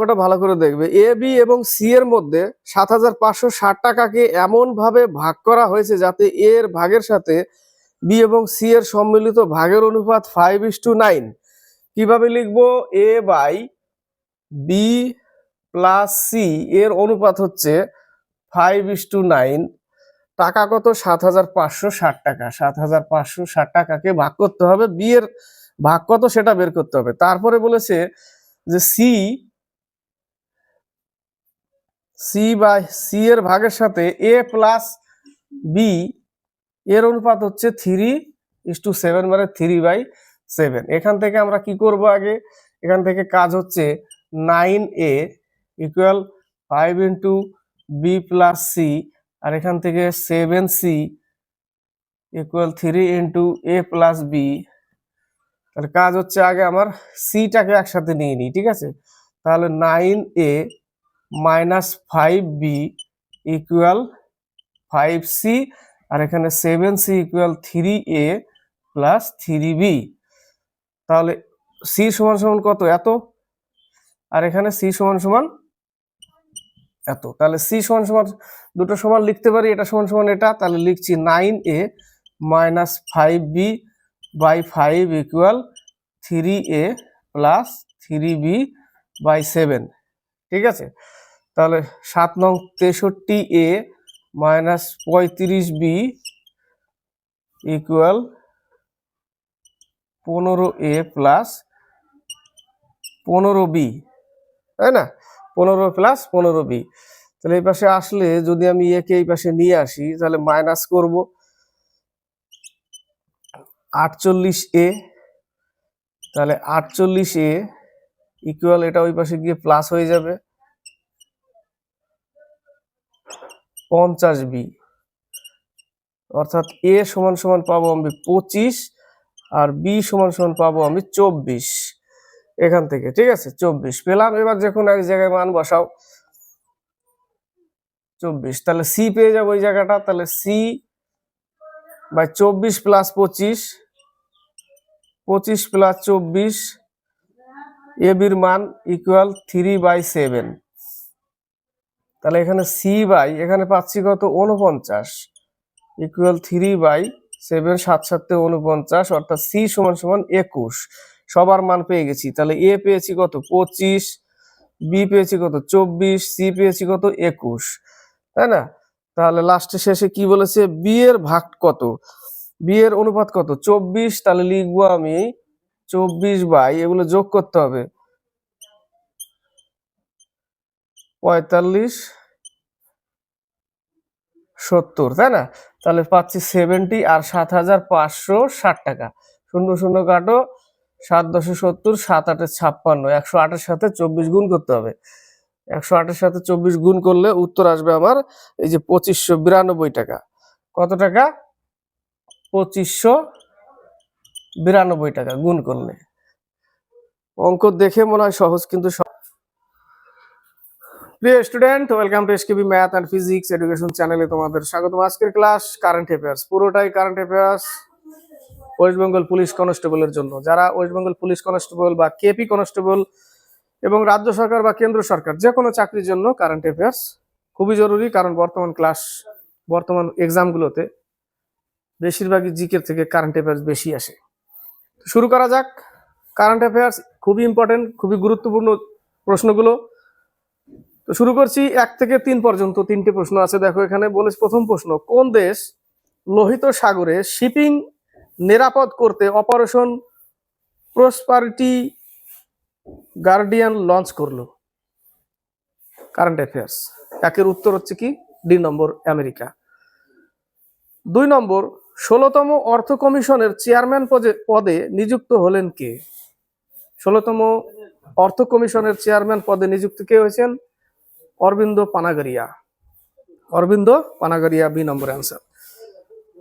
অঙ্কটা ভালো করে দেখবে। এ বি এবং সি এর মধ্যে সাত হাজার পাঁচশো ষাট টাকাকে এমন ভাবে ভাগ করা হয়েছে যাতে এ এর ভাগের সাথে বি এবং সি এর সম্মিলিত ভাগের অনুপাত ফাইভ ইস টু নাইন কীভাবে লিখব? A by B plus C এর অনুপাত হচ্ছে ফাইভ ইস টু নাইন টাকা কত? সাত হাজার পাঁচশো ষাট টাকা। সাত হাজার পাঁচশো ষাট টাকাকে ভাগ করতে হবে। বি এর ভাগ কত? সেটা বের করতে হবে। তারপরে বলেছে যে সি সি বাই সি এর ভাগের সাথে এ প্লাস বি এর অনুপাত হচ্ছে থ্রি ইস টু সেভেন মানে থ্রি বাই সেভেন এখান থেকে আমরা কি করব আগে? এখান থেকে কাজ হচ্ছে nine A equal five into B plus C আর এখান থেকে seven C equal three into A plus B তাহলে কাজ হচ্ছে আগে আমার সিটাকে একসাথে নিয়ে নিই, ঠিক আছে? তাহলে nine A minus five B equal five C আর এখানে seven C equal three A plus three B তাহলে সি সমান সমান কত? এত। আর এখানে সি সমান সমান এত। তাহলে সি সমান সমান দুটো সমান লিখতে পারি, এটা সমান সমান এটা। তাহলে লিখছি nine A minus five B by five equal three A plus three B by seven ঠিক আছে? তাহলে সাত নং তেষট্টি এ মাইনাস পঁয়ত্রিশ বি ইকুয়াল পনেরো এ প্লাস পনেরো বি, তাই না? পনেরো প্লাস পনেরো বি। তাহলে এই পাশে আসলে যদি আমি একে এই পাশে নিয়ে আসি, তাহলে মাইনাস করব আটচল্লিশ এ। তাহলে আটচল্লিশ এ ইকুয়াল এটা ওই পাশে গিয়ে প্লাস হয়ে যাবে। পঞ্চাশ বি অর্থাৎ এ সমান সমান পাবো আমি পঁচিশ আর বি সমান সমান পাবো আমি চব্বিশ। এখান থেকে, ঠিক আছে? চব্বিশ। পেলাম, এবার যে কোনো এক জায়গায় মান বসাও, চব্বিশ। তাহলে সি পেয়ে যাব ওই জায়গাটা। তাহলে সি বাই চব্বিশ প্লাস পঁচিশ পঁচিশ প্লাস চব্বিশ এ বির মান ইকুয়াল থ্রি বাই সেভেন তাহলে এখানে সি বাই এখানে পাচ্ছি কত? উনপঞ্চাশ ইকুয়াল থ্রি বাই সেভেন সাত, সাতে উনপঞ্চাশ অর্থাৎ সি সমান সমান একুশ। সবার মান পেয়ে গেছি। তাহলে এ পেয়েছি কত? পঁচিশ। বি পেয়েছি কত? চব্বিশ। সি পেয়েছি কত? একুশ। তাই না? তাহলে লাস্টে শেষে কি বলেছে? বি এর ভাগ কত? বি এর অনুপাত কত? চব্বিশ। তাহলে লিখব আমি চব্বিশ বাই এগুলো যোগ করতে হবে। পঁয়তাল্লিশ, সত্তর, তাই না? তাহলে পাচ্ছি সেভেন্টি আর সাত হাজার পাঁচশো ষাট টাকা। শূন্য শূন্য কাটো, সাত দশে সত্তর, সাত আটে ছাপ্পান্ন। একশো আটের সাথে চব্বিশ গুণ করতে হবে। একশো আটের সাথে চব্বিশ গুণ করলে উত্তর আসবে আমার এই যে পঁচিশশো বিরানব্বই টাকা। কত টাকা? পঁচিশশো বিরানব্বই টাকা গুণ করলে। অঙ্ক দেখে মনে হয় সহজ, কিন্তু প্রিয় student, welcome to SKB math and physics education চ্যানেলে তোমাদের স্বাগত আজকের ক্লাস কারেন্ট অ্যাফেয়ার্স পুরোটাই current affairs West Bengal police কনস্টেবলের জন্য। যারা ওয়েস্ট বেঙ্গল পুলিশ কনস্টেবল বা কেপি কনস্টেবল এবং রাজ্য সরকার বা কেন্দ্র সরকার যে কোনো চাকরির জন্য কারেন্ট অ্যাফেয়ার্স খুবই জরুরি, কারণ বর্তমান ক্লাস বর্তমান এক্সামগুলোতে বেশিরভাগই জিকের থেকে কারেন্ট অ্যাফেয়ার্স বেশি আসে। শুরু করা যাক। কারেন্ট অ্যাফেয়ার্স খুবই ইম্পর্টেন্ট খুবই গুরুত্বপূর্ণ প্রশ্নগুলো। তো শুরু করছি এক থেকে তিন পর্যন্ত তিনটে প্রশ্ন আছে। দেখো এখানে বলেছে প্রথম প্রশ্ন, কোন দেশ লোহিত সাগরে শিপিং নিরাপদ করতে অপারেশন প্রসপারিটি গার্ডিয়ান লঞ্চ করল? Current affairs. একের উত্তর হচ্ছে কি? D number, America. দুই নম্বর, ষোলতম অর্থ কমিশনের চেয়ারম্যান পদে নিযুক্ত হলেন কে? ষোলতম অর্থ কমিশনের চেয়ারম্যান পদে নিযুক্ত কে হয়েছেন? Arvind Panagariya Arvind Panagariya B number answer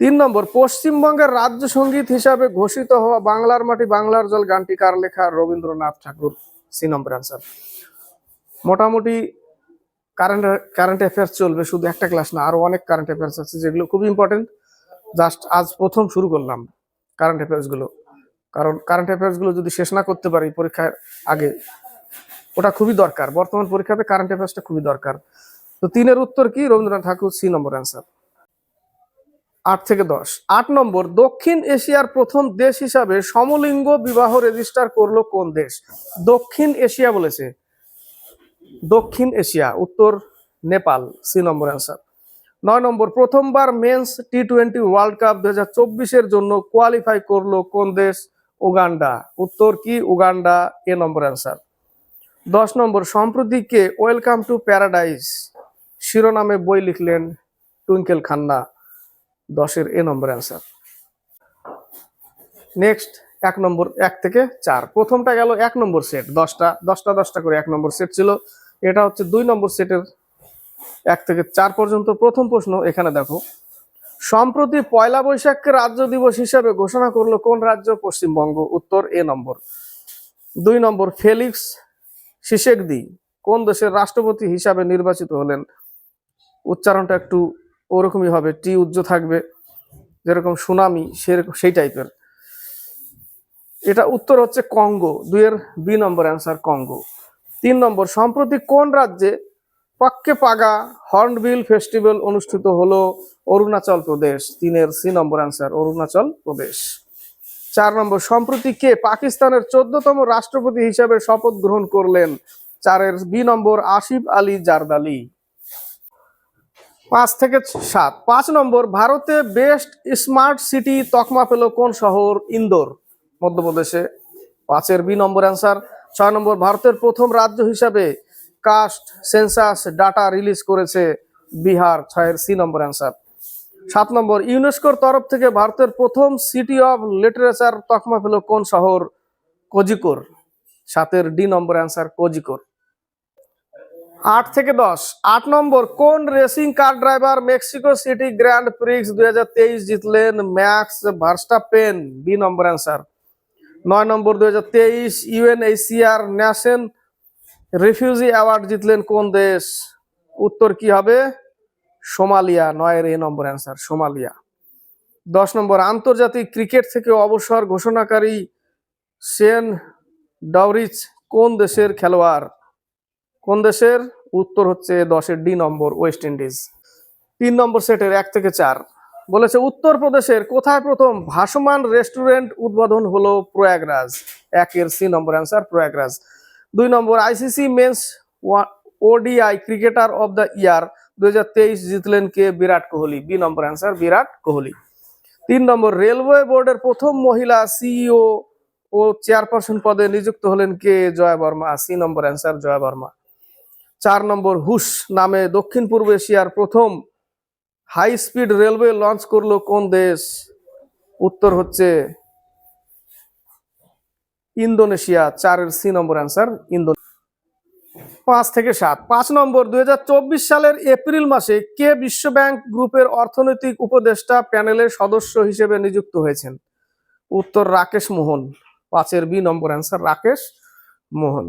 তিন নম্বর, পশ্চিমবঙ্গের রাজ্য সংগীত হিসাবে ঘোষিত হওয়া বাংলার মাটি বাংলার জল গানটি কার লেখা? Rabindranath Tagore, C number answer মোটামুটি কারেন্ট কারেন্ট অ্যাফেয়ার্স চলবে, শুধু একটা ক্লাস না, আরও অনেক কারেন্ট অ্যাফেয়ার্স আছে যেগুলো খুব ইম্পর্টেন্ট জাস্ট আজ প্রথম শুরু করলাম কারেন্ট অ্যাফেয়ার্সগুলো। কারণ কারেন্ট অ্যাফেয়ার্সগুলো যদি শেষ না করতে পারি পরীক্ষার আগে ওটা খুবই দরকার। বর্তমান পরীক্ষাতে কারেন্ট অ্যাফেয়ার্সটা খুবই দরকার। তো তিনের উত্তর কি? Rabindranath Tagore, C number answer আট থেকে দশ। আট নম্বর, দক্ষিণ এশিয়ার প্রথম দেশ হিসাবে সমলিঙ্গ বিবাহ রেজিস্টার করল কোন দেশ? দক্ষিণ এশিয়া বলেছে। দক্ষিণ এশিয়া, উত্তর নেপাল, সি নম্বর অ্যান্সার নয় নম্বর, প্রথমবার men's T twenty World Cup দু হাজার চব্বিশের জন্য কোয়ালিফাই করল কোন দেশ? উগান্ডা। উত্তর কি? উগান্ডা, এ নম্বর অ্যান্সার দশ নম্বর সম্প্রতি কে ওয়েলকাম টু প্যারাডাইস। শিরোনামে বই লিখলেন টুইঙ্কেল খান্না। দশের এ নম্বর অ্যান্সার নেক্সট, এক নম্বর, এক থেকে চার। প্রথমটা গেল এক নম্বর সেট। দশটা দশটা দশটা করে এক নম্বর সেট ছিল। এটা হচ্ছে দুই নম্বর সেটের এক থেকে চার পর্যন্ত। প্রথম প্রশ্ন এখানে দেখো। সম্প্রতি পয়লা বৈশাখকে রাজ্য দিবস হিসেবে ঘোষণা করল কোন রাজ্য? পশ্চিমবঙ্গ। উত্তর, এ নম্বর। দুই নম্বর, ফেলিক্স শিশেকদি কোন দেশের রাষ্ট্রপতি হিসাবে নির্বাচিত হলেন? উচ্চারণটা একটু ওরকমই হবে। টি উজ্জ থাকবে। যেরকম সুনামি, সেরকম, সেই টাইপের। এটা উত্তর হচ্ছে কঙ্গো। দুইয়ের বি নম্বর অ্যান্সার কঙ্গো। তিন নম্বর, সম্প্রতি কোন রাজ্যে পাক্কে পাগা হর্নবিল ফেস্টিভ্যাল অনুষ্ঠিত হলো? অরুণাচল প্রদেশ। তিনের C number answer, Arunachal Pradesh. চার নম্বর, সম্প্রতি কে পাকিস্তানের চোদ্দতম রাষ্ট্রপতি হিসাবে শপথ গ্রহণ করলেন? চারের বি নম্বর, আসিফ আলী জারদালি। পাঁচ থেকে সাত। পাঁচ নম্বর, ভারতে বেস্ট স্মার্ট সিটি তকমা পেল কোন শহর? ইন্দোর। মধ্যপ্রদেশে। পাঁচের বি নম্বর অ্যান্সার। ছয় নম্বর, ভারতের প্রথম রাজ্য হিসাবে কাস্ট সেন্সাস ডাটা রিলিজ করেছে বিহার। ছয়ের সি নম্বর অ্যান্সার। সাত নম্বর, ইউনেস্কোর তরফ থেকে ভারতের প্রথম সিটি অফ লিটারেচার তকমা পেল কোন শহর? কোজিকোর সাতের ডি নম্বর অ্যান্সার কোজিকোর আট থেকে দশ, আট নম্বর, কোন racing car driver Mexico City Grand Prix দুই হাজার তেইশ জিতলেন Max Verstappen? B number answer. নয় নম্বর, দুই হাজার তেইশ ইউএনএইচসিআর ন্যাশন রিফিউজি অ্যাওয়ার্ড জিতলেন কোন দেশ? উত্তর কি হবে? সোমালিয়া, নয়ের এ নম্বর অ্যান্সার সোমালিয়া। দশ নম্বর, আন্তর্জাতিক ক্রিকেট থেকে অবসর ঘোষণাকারী সেন ডাউরিচ কোন দেশের খেলোয়াড়? কোন দেশের? উত্তর হচ্ছে দশের ডি নম্বর, ওয়েস্ট ইন্ডিজ। তিন নম্বর সেটের এক থেকে চার। বলেছে, উত্তরপ্রদেশের কোথায় প্রথম ভাসমান রেস্টুরেন্ট উদ্বোধন হলো প্রয়াগরাজ? একের সি নম্বর অ্যান্সার প্রয়াগরাজ। দুই number, ICC men's ODI cricketer of the year দুই জিতলেন কে? Virat Kohli. B number answer Virat Kohli. তিন নম্বর রেলওয়ে বোর্ডের প্রথম মহিলা সিইও ও চেয়ারপারসন পদে নিযুক্ত হলেন কে? Jaya Verma. C number answer Jaya Verma. চার নম্বর হুশ নামে দক্ষিণ পূর্ব এশিয়ার প্রথম হাই স্পিড রেলওয়ে লঞ্চ করল কোন দেশ? উত্তর হচ্ছে ইন্দোনেশিয়া। চারের সি নম্বর অ্যান্সার ইন্দো পাঁচ থেকে সাত। পাঁচ নম্বর, দুই হাজার চব্বিশ সালের এপ্রিল মাসে কে বিশ্ব ব্যাংক গ্রুপের অর্থনৈতিক উপদেষ্টা প্যানেলের সদস্য হিসেবে নিযুক্ত হয়েছেন? উত্তর, রাকেশ মোহন। পাঁচের B number answer, Rakesh Mohan.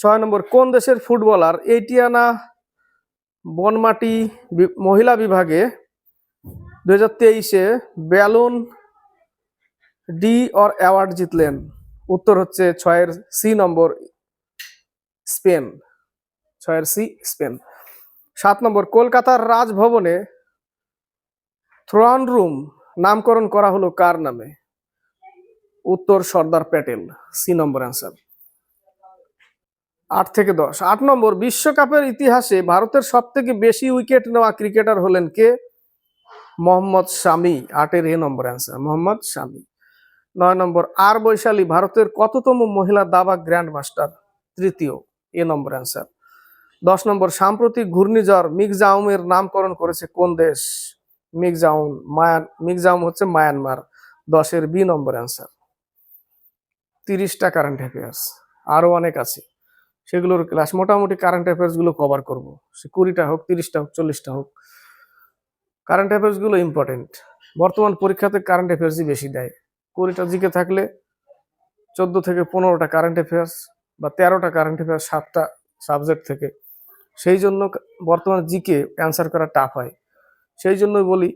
ছয় নম্বর, কোন দেশের ফুটবলার এইটিয়ানা বনমাটি মহিলা বিভাগে দু হাজার তেইশে ব্যালুন ডি অর অ্যাওয়ার্ড জিতলেন? উত্তর হচ্ছে ছয়ের সি নম্বর, স্পেন। ছয়ের সি, স্পেন। সাত নম্বর, কলকাতার রাজভবনে থ্রন রুম নামকরণ করা হলো কার নামে? উত্তর Sardar Patel, C number answer আট থেকে দশ। আট নম্বর, বিশ্বকাপের ইতিহাসে ভারতের সব থেকে বেশি উইকেট নেওয়া ক্রিকেটার হলেন কে? মোহাম্মদ শামি, আটের এ নম্বর অ্যান্সার মোহাম্মদ শামি। নয় নম্বর, আর বৈশালী, ভারতের কততম মহিলা দাবা গ্র্যান্ড মাস্টার তৃতীয়, এ নম্বর অ্যান্সার দশ নম্বর, সাম্প্রতিক ঘূর্ণিঝড় মিগজাউমের নামকরণ করেছে কোন দেশ? মিগজাউম মায়ান মিগজাউম হচ্ছে মায়ানমার। দশের বি নম্বর অ্যান্সার তিরিশটা কারেন্ট অ্যাফেয়ার্স আরও অনেক আছে। সেগুলোর ক্লাস মোটামুটি কারেন্ট অ্যাফেয়ার্সগুলো কভার করব। সে কুড়িটা হোক, তিরিশটা হোক, চল্লিশটা হোক। কারেন্ট অ্যাফেয়ার্সগুলো ইম্পর্টেন্ট বর্তমান পরীক্ষাতে কারেন্ট অ্যাফেয়ার্সই বেশি দেয়। কুড়িটা জিকে থাকলে চোদ্দ থেকে পনেরোটা কারেন্ট অ্যাফেয়ার্স বা তেরোটা কারেন্ট অ্যাফেয়ার্স সাতটা সাবজেক্ট থেকে। সেই জন্য বর্তমান জিকে অ্যান্সার করা টাফ হয়। সেই জন্যই বলি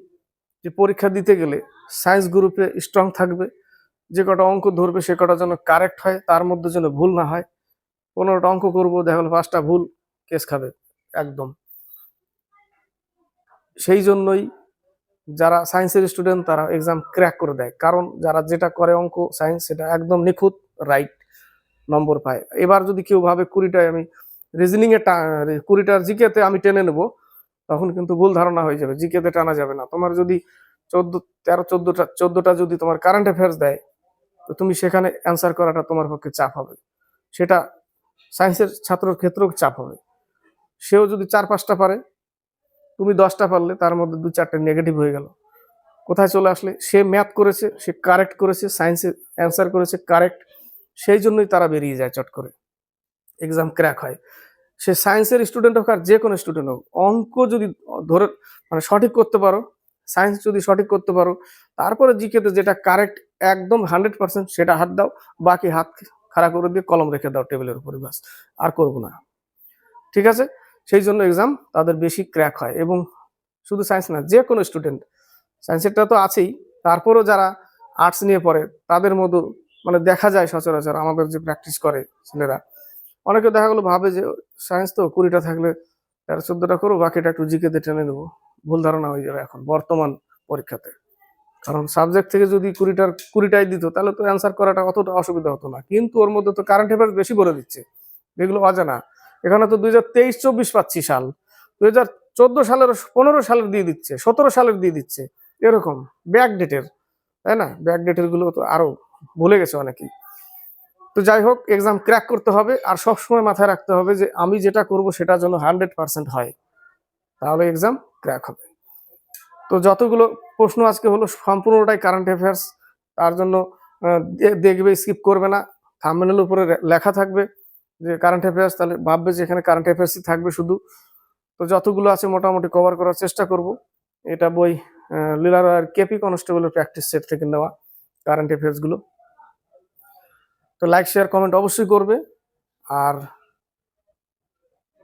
যে পরীক্ষা দিতে গেলে সায়েন্স গ্রুপে স্ট্রং থাকবে, যে কটা অঙ্ক ধরবে সে কটা যেন কারেক্ট হয়, তার মধ্যে যেন ভুল না হয়। পনেরোটা অঙ্ক করব, দেখা গেলো পাঁচটা ভুল কেস খাবে, একদম। সেই জন্যই যারা সায়েন্সের স্টুডেন্ট তারা এক্সাম ক্র্যাক করে দেয়। কারণ যারা যেটা করে অঙ্ক সায়েন্স সেটা একদম নিখুঁত রাইট নম্বর পায়। এবার যদি কেউ ভাবে কুড়িটায় আমি রিজনিং এ টা- কুড়িটার জিকেতে আমি টেনে নেব, তখন কিন্তু ভুল ধারণা হয়ে যাবে জিকেতে টানা যাবে না। তোমার যদি চোদ্দ, তেরো, চোদ্দটা চোদ্দটা যদি তোমার কারেন্ট অ্যাফেয়ার্স দেয়, তো তুমি সেখানে অ্যান্সার করাটা তোমার পক্ষে চাপ হবে। সেটা সায়েন্সের ছাত্রর ক্ষেত্রেও চাপ হবে। সেও যদি চার, পাঁচটা পারে, তুমি দশটা পারলে, তার মধ্যে দু, চারটে নেগেটিভ হয়ে গেল। কোথায় চলে আসলে? সে ম্যাথ করেছে, সে কারেক্ট করেছে সায়েন্সে অ্যান্সার করেছে কারেক্ট সেই জন্যই তারা বেরিয়ে যায় চট করে। এক্সাম ক্র্যাক হয়। সে সায়েন্সের স্টুডেন্ট হোক আর যে কোনো স্টুডেন্ট হোক, অঙ্ক যদি ধরে মানে সঠিক করতে পারো সায়েন্স যদি সঠিক করতে পারো, তারপরে জিকেতে যেটা কারেক্ট একদম হান্ড্রেড পার্সেন্ট সেটা হাত দাও, বাকি হাত খাড়া করে দিয়ে কলম রেখে দাও টেবিলের উপরে বাস আর করব না। ঠিক আছে? সেই জন্য এক্সাম তাদের বেশি ক্র্যাক হয় এবং শুধু সায়েন্স না যে কোনো স্টুডেন্ট সায়েন্সেরটা তো আছেই, তারপরও যারা আর্টস নিয়ে পড়ে, তাদের মতো মানে দেখা যায় সচরাচর আমাদের যে প্র্যাকটিস করে ছেলেরা। অনেকে দেখা গেলো ভাবে যে সায়েন্স তো কুড়িটা থাকলে তেরো চোদ্দটা করব বাকিটা একটু জিকেতে টেনে নেব। ভুল ধারণা হয়ে যাবে এখন, বর্তমান পরীক্ষাতে। কারণ সাবজেক্ট থেকে যদি কুড়িটার, কুড়িটাই দিত, তাহলে তো অ্যান্সার করাটা অতটা অসুবিধা হতো না। কিন্তু ওর মধ্যে তো কারেন্ট অ্যাফেয়ার্স বেশি করে দিচ্ছে, যেগুলো অজানা। এখানে তো দুই হাজার তেইশ, চব্বিশ পাচ্ছি সাল। দুই হাজার চোদ্দ সালের, পনেরো সালের দিয়ে দিচ্ছে, সতেরো সালের দিয়ে দিচ্ছে। এরকম ব্যাক ডেটের তাই না? ব্যাক ডেটেরগুলো তো আরও ভুলে গেছে অনেকেই। তো যাই হোক এক্সাম ক্র্যাক করতে হবে আর সবসময় মাথায় রাখতে হবে যে আমি যেটা করব সেটা যেন হান্ড্রেড পার্সেন্ট হয়। তাহলে এক্সাম ক্র্যাক হবে। তো যতগুলো প্রশ্ন আজকে হলো সম্পূর্ণটাই কারেন্ট অ্যাফেয়ার্স তার জন্য দেখবে স্কিপ করবে না। থাম্বনেলের উপরে লেখা থাকবে যে কারেন্ট অ্যাফেয়ার্স তাহলে ভাববে যে এখানে কারেন্ট অ্যাফেয়ার্সই থাকবে শুধু। তো যতগুলো আছে মোটামুটি কভার করার চেষ্টা করব। এটা বই লীলার কেপি কনস্টেবলের প্র্যাকটিস সেট থেকে নেওয়া কারেন্ট অ্যাফেয়ার্সগুলো। তো লাইক শেয়ার কমেন্ট অবশ্যই করবে। আর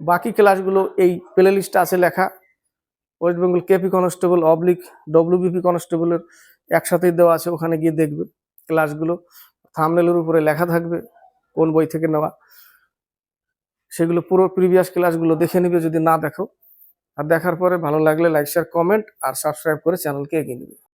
বাকি ক্লাসগুলো এই প্লে লিস্টে আছে লেখা। West Bengal KP constable oblique WBP কনস্টেবলের একসাথেই দেওয়া আছে, ওখানে গিয়ে দেখবে ক্লাসগুলো থামনেলের উপরে লেখা থাকবে, কোন বই থেকে নেওয়া। সেগুলো পুরো প্রিভিয়াস ক্লাসগুলো দেখে নিবে, যদি না দেখো। আর দেখার পরে ভালো লাগলে লাইক শেয়ার কমেন্ট আর সাবস্ক্রাইব করে চ্যানেলকে এগিয়ে নিবে।